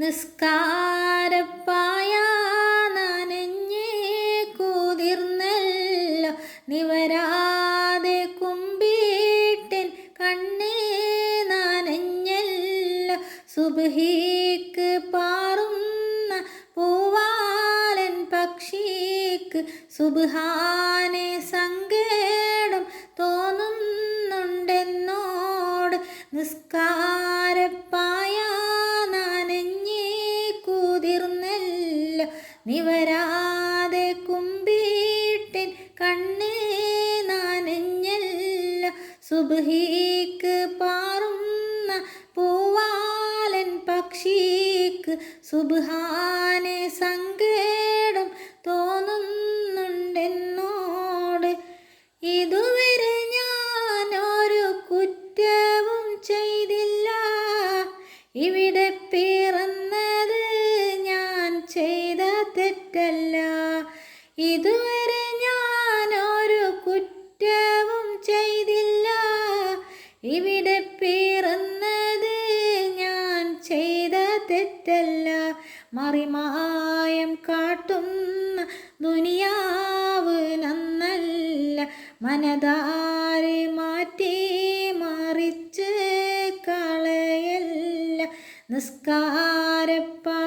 നിസ്കാരപ്പായ നനഞ്ഞേ കൂതിർന്നല്ലോ. നിവരാതെ കുമ്പിട്ടൻ കണ്ണേ നനഞ്ഞല്ലോ. സുബഹിക്ക് പാറുന്ന പൂവാലൻ പക്ഷിക്ക് സുബാനെ നിവരാതെ കുമ്പിട്ടിൻ കണ്ണേ നാനഞ്ഞല്ല. സുബഹിക്ക് പാറുന്ന പൂവാലൻ പക്ഷിക്ക് സുബാനെ സങ്കേടം തോന്നുന്നുണ്ടെന്നോട്. ഇതുവരെ ഞാൻ ഒരു കുറ്റവും ചെയ്തില്ല. ഇവിടെ പിറന്നത് ഇതുവരെ ഞാൻ ഒരു കുറ്റവും ചെയ്തില്ല. ഇവിടെ പിറന്നത് ഞാൻ ചെയ്ത തെറ്റല്ല. മറിമായം കാട്ടുന്ന ദുനിയാവ് നന്നല്ല. മനതാരെ മാറ്റി മറിച്ച് കളയല്ല. നിസ്കാരപ്പായ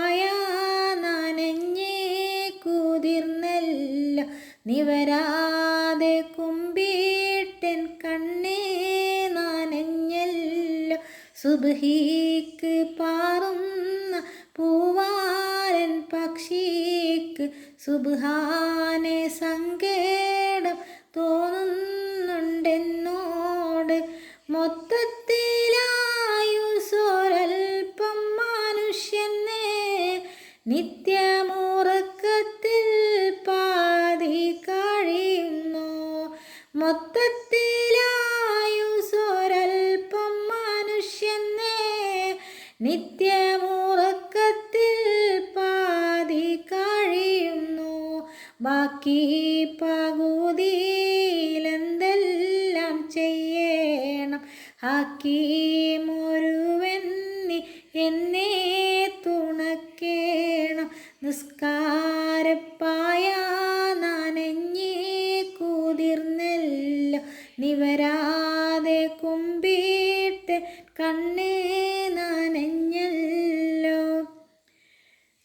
നിവരാതെ കുമ്പിട്ടൻ കണ്ണേ നാനഞ്ഞല്ലോ. സുബഹിക്ക് പാറുന്ന പൂവാരൻ പക്ഷിക്ക് സുബാനെ സങ്കേടം തോന്നുന്നുണ്ടെന്നോട്. മൊത്തത്തിലായുസൊരൽപ്പം മനുഷ്യനെ നിത്യമുറക്കത്തിൽ നിത്യമുറക്കത്തിൽ പാതി കഴിയുന്നു. ബാക്കി പകുതിയിലെന്തെല്ലാം ചെയ്യണം? ഹക്കീമൊരുവന്നി എന്നെ തുണക്കേണം. നിസ്കാരപ്പായ നനഞ്ഞേ കുതിർന്നല്ലോ. നിവരാതെ കുമ്പിട്ട് കണ്ണേ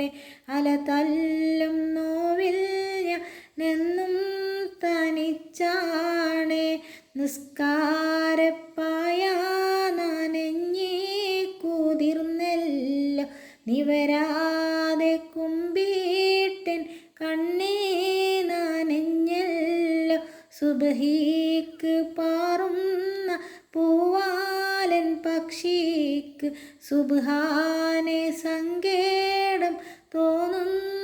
പടച്ചോനെ അല തല്ലും നോവിൽ ഞാനെന്നും തനിച്ചാണേ. നിസ്കാരപ്പായ നനഞ്ഞേ കുതിർന്നല്ലോ നിവരാതെ കുമ്പീട്ടൻ കണ്ണേ നനഞ്ഞല്ല. സുബഹിക്ക് പാറുന്ന പൂവാലൻ പക്ഷിക്ക് സുബാനെ സങ്കേടം തോന്നുന്നുണ്ടെന്നോ